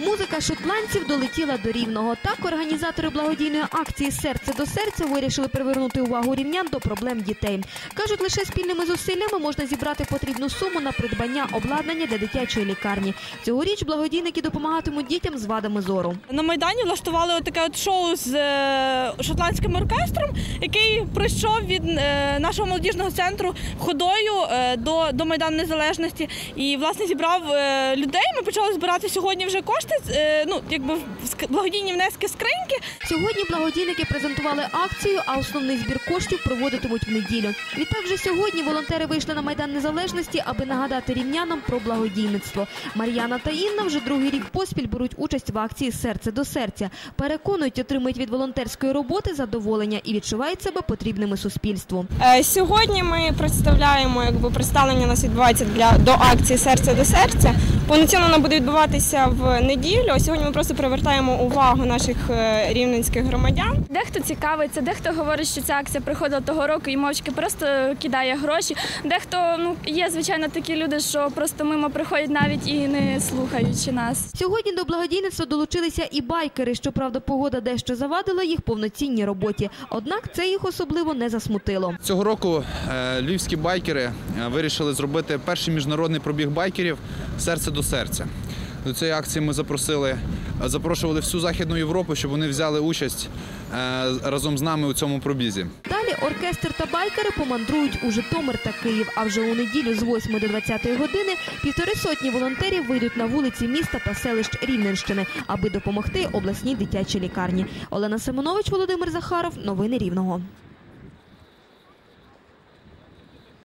Музика шотландців долетіла до рівного. Так організатори благодійної акції Серце до серця вирішили привернути увагу рівнян до проблем дітей. кажуть, лише спільними зусиллями можна зібрати потрібну суму на придбання обладнання для дитячої лікарні. Цьогоріч благодійники допомагатимуть дітям з вадами зору. На Майдані влаштували таке от шоу з е, шотландським оркестром, який прийшов від е, нашого молодіжного центру ходою е, до, Майдану Незалежності і власне зібрав людей. Ми почали збирати сьогодні вже кошти. Е, ну якби в благодійні внески скриньки. Сьогодні благодійники презентували акцію, а основний збір коштів проводитимуть в неділю. Відтак же сьогодні волонтери вийшли на майдан незалежності, аби нагадати рівнянам про благодійництво. Мар'яна та Інна вже другий рік поспіль беруть участь в акції Серце до серця. Переконують, отримують від волонтерської роботи задоволення і відчувають себе потрібними суспільству. Е, Сьогодні ми представляємо, якби представлення у нас відбувається для до акції серце до серця. Повноцінно вона буде відбуватися в неділю. Сьогодні ми просто привертаємо увагу наших е, рівненських громадян. Дехто цікавиться, дехто говорить, що ця акція приходила того року і мовчки просто кидає гроші. Дехто ну є звичайно такі люди, що просто мимо приходять навіть і не слухаючи нас. Сьогодні до благодійництва долучилися і байкери. Щоправда, погода дещо завадила їх повноцінній роботі. Однак це їх особливо не засмутило. Цього року е, львівські байкери е, вирішили зробити перший міжнародний пробіг байкерів серце до серця. До цієї акції ми запросили, запрошували всю Західну Європу, щоб вони взяли участь е, разом з нами у цьому пробізі. Далі оркестр та байкери помандрують у Житомир та Київ. А вже у неділю з 8 до 20 години півтори сотні волонтерів вийдуть на вулиці міста та селищ Рівненщини, аби допомогти обласній дитячій лікарні. Олена Семенович, Володимир Захаров. Новини Рівного.